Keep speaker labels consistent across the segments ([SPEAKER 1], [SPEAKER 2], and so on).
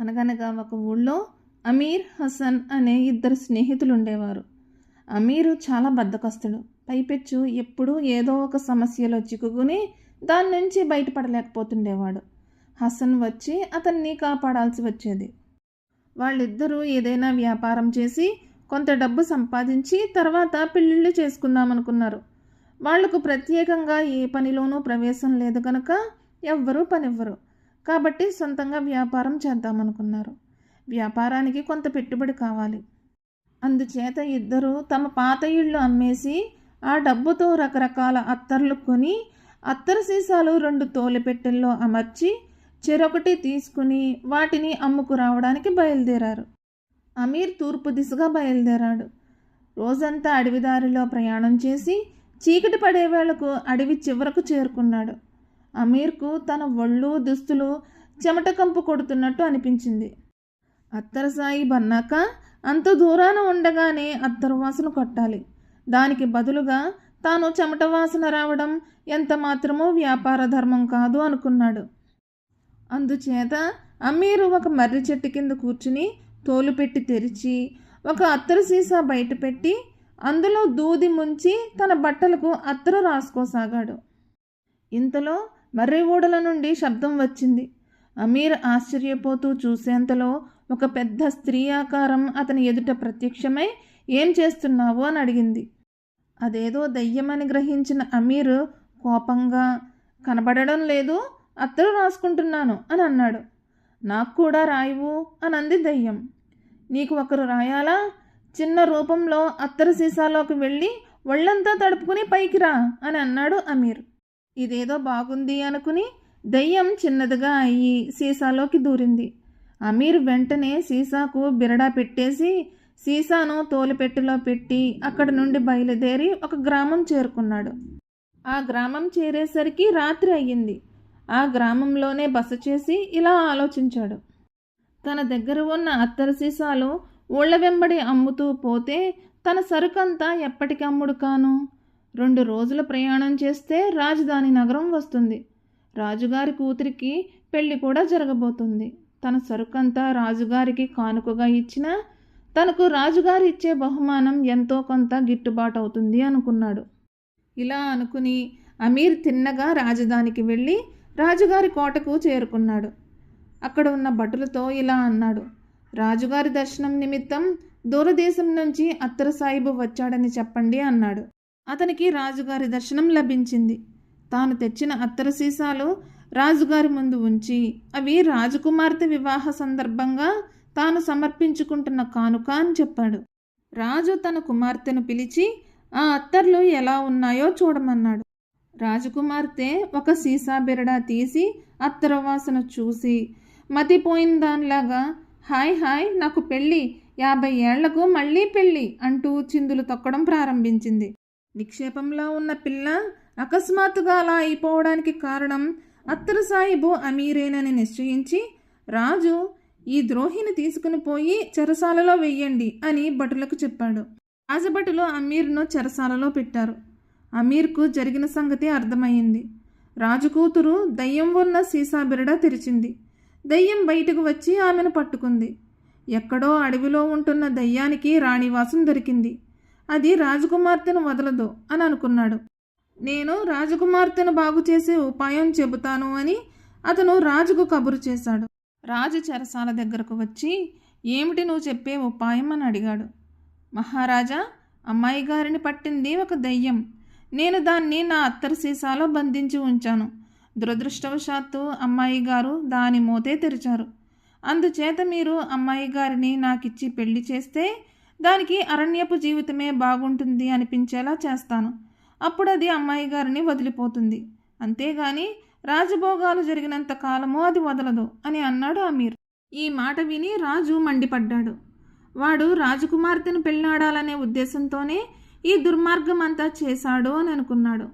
[SPEAKER 1] అనగనగా ఒక ఊళ్ళో అమీర్ హసన్ అనే ఇద్దరు స్నేహితులు ఉండేవారు అమీరు చాలా బద్దకస్తుడు. పైపెచ్చు ఎప్పుడూ ఏదో ఒక సమస్యలో చిక్కుకుని దాని నుంచి బయటపడలేకపోతుండేవాడు. హసన్ వచ్చి అతన్ని కాపాడాల్సి వచ్చేది. వాళ్ళిద్దరూ ఏదైనా వ్యాపారం చేసి కొంత డబ్బు సంపాదించి తర్వాత పెళ్ళిళ్ళు చేసుకుందామనుకున్నారు. వాళ్ళకు ప్రత్యేకంగా ఏ పనిలోనూ ప్రవేశం లేదు కనుక ఎవ్వరూ పనివ్వరు. కాబట్టి సొంతంగా వ్యాపారం చేద్దామనుకున్నారు. వ్యాపారానికి కొంత పెట్టుబడి కావాలి. అందుచేత ఇద్దరు తమ పాత ఇళ్ళు అమ్మేసి ఆ డబ్బుతో రకరకాల అత్తర్లు కొని అత్తర సీసాలు రెండు తోలిపెట్టెల్లో అమర్చి చెరొకటి తీసుకుని వాటిని అమ్ముకు రావడానికి బయలుదేరారు. అమీర్ తూర్పు దిశగా బయలుదేరాడు. రోజంతా అడవిదారిలో ప్రయాణం చేసి చీకటి పడే వేళకు అడవి చివరకు చేరుకున్నాడు. అమీర్కు తన ఒళ్ళు దుస్తులు చెమట కంపు కొడుతున్నట్టు అనిపించింది. అత్తర బన్నాక అంత దూరాన ఉండగానే అత్తరు వాసన కొట్టాలి. దానికి బదులుగా తాను చెమట వాసన రావడం ఎంత మాత్రమో వ్యాపార ధర్మం కాదు అనుకున్నాడు. అందుచేత అమీరు ఒక మర్రి చెట్టు కింద కూర్చుని తోలు పెట్టి తెరిచి ఒక అత్తరు సీసా బయట పెట్టి అందులో దూది ముంచి తన బట్టలకు అత్తరు రాసుకోసాగాడు. ఇంతలో మర్రి ఊడల నుండి శబ్దం వచ్చింది. అమీర్ ఆశ్చర్యపోతూ చూసేంతలో ఒక పెద్ద స్త్రీ ఆకారం అతని ఎదుట ప్రత్యక్షమై ఏం చేస్తున్నావు? అని అడిగింది. అదేదో దయ్యమని గ్రహించిన అమీర్ కోపంగా కనబడడం లేదు అత్తరు రాసుకుంటున్నాను అని అన్నాడు. నాకు కూడా రాయవు అని అంది దయ్యం. నీకు ఒకరు రాయాలా? చిన్న రూపంలో అత్తరు సీసాలోకి వెళ్ళి ఒళ్ళంతా తడుపుకుని పైకి రా అని అన్నాడు అమీర్. ఇదేదో బాగుంది అనుకుని దయ్యం చిన్నదిగా అయ్యి సీసాలోకి దూరింది. అమీర్ వెంటనే సీసాకు బిరడా పెట్టేసి సీసాను తోలిపెట్టెలో పెట్టి అక్కడి నుండి బయలుదేరి ఒక గ్రామం చేరుకున్నాడు. ఆ గ్రామం చేరేసరికి రాత్రి అయ్యింది. ఆ గ్రామంలోనే బస చేసి ఇలా ఆలోచించాడు. తన దగ్గర ఉన్న అత్తర సీసాలు ఊళ్ళ వెంబడి అమ్ముతూ పోతే తన సరుకంతా ఎప్పటికి అమ్ముడు కాను? రెండు రోజుల ప్రయాణం చేస్తే రాజధాని నగరం వస్తుంది. రాజుగారి కూతురికి పెళ్ళి కూడా జరగబోతుంది. తన సరుకంతా రాజుగారికి కానుకగా ఇచ్చినా తనకు రాజుగారు ఇచ్చే బహుమానం ఎంతో కొంత గిట్టుబాటు అవుతుంది అనుకున్నాడు. ఇలా అనుకుని అమీర్ తిన్నగా రాజధానికి వెళ్ళి రాజుగారి కోటకు చేరుకున్నాడు. అక్కడ ఉన్న భటులతో ఇలా అన్నాడు. రాజుగారి దర్శనం నిమిత్తం దూరదేశం నుంచి అత్తరసాయిబు వచ్చాడని చెప్పండి అన్నాడు. అతనికి రాజుగారి దర్శనం లభించింది. తాను తెచ్చిన అత్తర సీసాలు రాజుగారి ముందు ఉంచి అవి రాజకుమార్తె వివాహ సందర్భంగా తాను సమర్పించుకుంటున్న కానుక అని చెప్పాడు. రాజు తన కుమార్తెను పిలిచి ఆ అత్తర్లు ఎలా ఉన్నాయో చూడమన్నాడు రాజకుమార్తె ఒక సీసా బిరడా తీసి అత్తర వాసన చూసి మతిపోయిన దానిలాగా హాయ్ హాయ్ నాకు పెళ్ళి యాభై ఏళ్ళకు మళ్ళీ పెళ్ళి అంటూ చిందులు తొక్కడం ప్రారంభించింది. నిక్షేపంలో ఉన్న పిల్ల అకస్మాత్తుగా అలా అయిపోవడానికి కారణం అత్తర సాయిబు అమీరేనని నిశ్చయించి రాజు ఈ ద్రోహిని తీసుకుని పోయి చెరసాలలో వెయ్యండి అని భటులకు చెప్పాడు. రాజభటులు అమీర్ను చెరసాలలో పెట్టారు. అమీర్కు జరిగిన సంగతి అర్థమైంది రాజుకూతురు దయ్యం ఉన్న సీసా బిరడ తెరిచింది. దయ్యం బయటకు వచ్చి ఆమెను పట్టుకుంది. ఎక్కడో అడవిలో ఉంటున్న దయ్యానికి రాణివాసం దొరికింది. అది రాజకుమార్తెను వదలదు అని అనుకున్నాడు. నేను రాజకుమార్తెను బాగు చేసే ఉపాయం చెబుతాను అని అతను రాజుకు కబురు చేశాడు. రాజు చెరసాల దగ్గరకు వచ్చి ఏమిటి నువ్వు చెప్పే ఉపాయం? అని అడిగాడు. మహారాజా అమ్మాయి గారిని పట్టింది ఒక దయ్యం. నేను దాన్ని నా అత్తరు సీసాలో బంధించి ఉంచాను. దురదృష్టవశాత్తు అమ్మాయి గారు దాని మోతే తెరిచారు. అందుచేత మీరు అమ్మాయి గారిని నాకిచ్చి పెళ్ళి చేస్తే దానికి అరణ్యపు జీవితమే బాగుంటుంది అనిపించేలా చేస్తాను. అప్పుడు అది అమ్మాయి గారిని వదిలిపోతుంది. అంతేగాని రాజభోగాలు జరిగినంత కాలము అది వదలదు అని అన్నాడు అమీర్. ఈ మాట విని రాజు మండిపడ్డాడు. వాడు రాజకుమార్తెను పెళ్ళాడాలనే ఉద్దేశంతోనే ఈ దుర్మార్గం అంతా చేశాడు అని అనుకున్నాడు.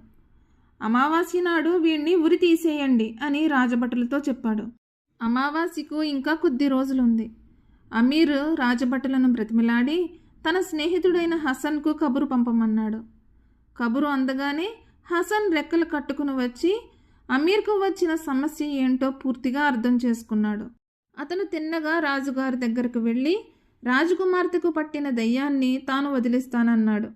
[SPEAKER 1] అమావాస్య నాడు వీణ్ణి ఉరి తీసేయండి అని రాజభటులతో చెప్పాడు. అమావాస్యకు ఇంకా కొద్ది రోజులుంది. అమీర్ రాజభటులను బ్రతిమిలాడి తన స్నేహితుడైన హసన్కు కబురు పంపమన్నాడు. కబురు అందగానే హసన్ రెక్కలు కట్టుకుని వచ్చి అమీర్కు వచ్చిన సమస్య ఏంటో పూర్తిగా అర్థం చేసుకున్నాడు. అతను తిన్నగా రాజుగారి దగ్గరకు వెళ్ళి రాజకుమార్తెకు పట్టిన దయ్యాన్ని తాను వదిలిస్తానన్నాడు.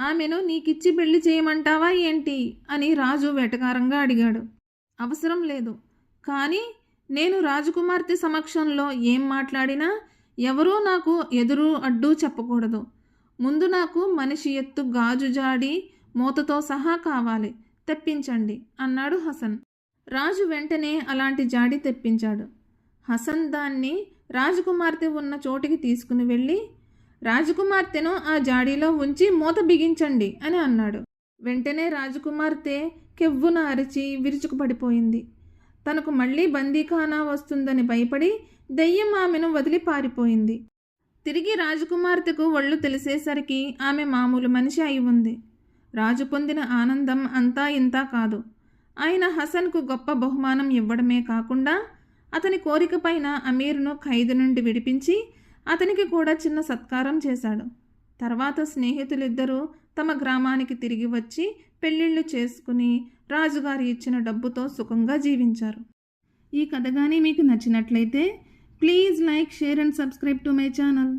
[SPEAKER 1] ఆమెను నీకిచ్చి పెళ్ళి చేయమంటావా ఏంటి? అని రాజు వెటకారంగా అడిగాడు. అవసరం లేదు. కానీ నేను రాజకుమార్తె సమక్షంలో ఏం మాట్లాడినా ఎవరూ నాకు ఎదురు అడ్డు చెప్పకూడదు. ముందు నాకు మనిషి ఎత్తు గాజు జాడి మూతతో సహా కావాలి. తెప్పించండి అన్నాడు హసన్. రాజు వెంటనే అలాంటి జాడి తెప్పించాడు. హసన్ దాన్ని రాజకుమార్తె ఉన్న చోటికి తీసుకుని వెళ్ళి రాజకుమార్తెను ఆ జాడీలో ఉంచి మూత బిగించండి అని అన్నాడు. వెంటనే రాజకుమార్తె కెవ్వున అరిచి విరుచుకుపడిపోయింది. తనకు మళ్ళీ బందీఖానా వస్తుందని భయపడి దెయ్యం ఆమెను వదిలి పారిపోయింది. తిరిగి రాజకుమార్తెకు ఒళ్ళు తెలిసేసరికి ఆమె మామూలు మనిషి అయి ఉంది. రాజు పొందిన ఆనందం అంతా ఇంతా కాదు. ఆయన హసన్కు గొప్ప బహుమానం ఇవ్వడమే కాకుండా అతని కోరిక పైన అమీర్ను ఖైదు నుండి విడిపించి అతనికి కూడా చిన్న సత్కారం చేశాడు. తర్వాత స్నేహితులిద్దరూ తమ గ్రామానికి తిరిగి వచ్చి పెళ్ళిళ్ళు చేసుకుని రాజుగారు ఇచ్చిన డబ్బుతో సుఖంగా జీవించారు. ఈ కథ కానీ మీకు నచ్చినట్లయితే please like share and subscribe to my channel.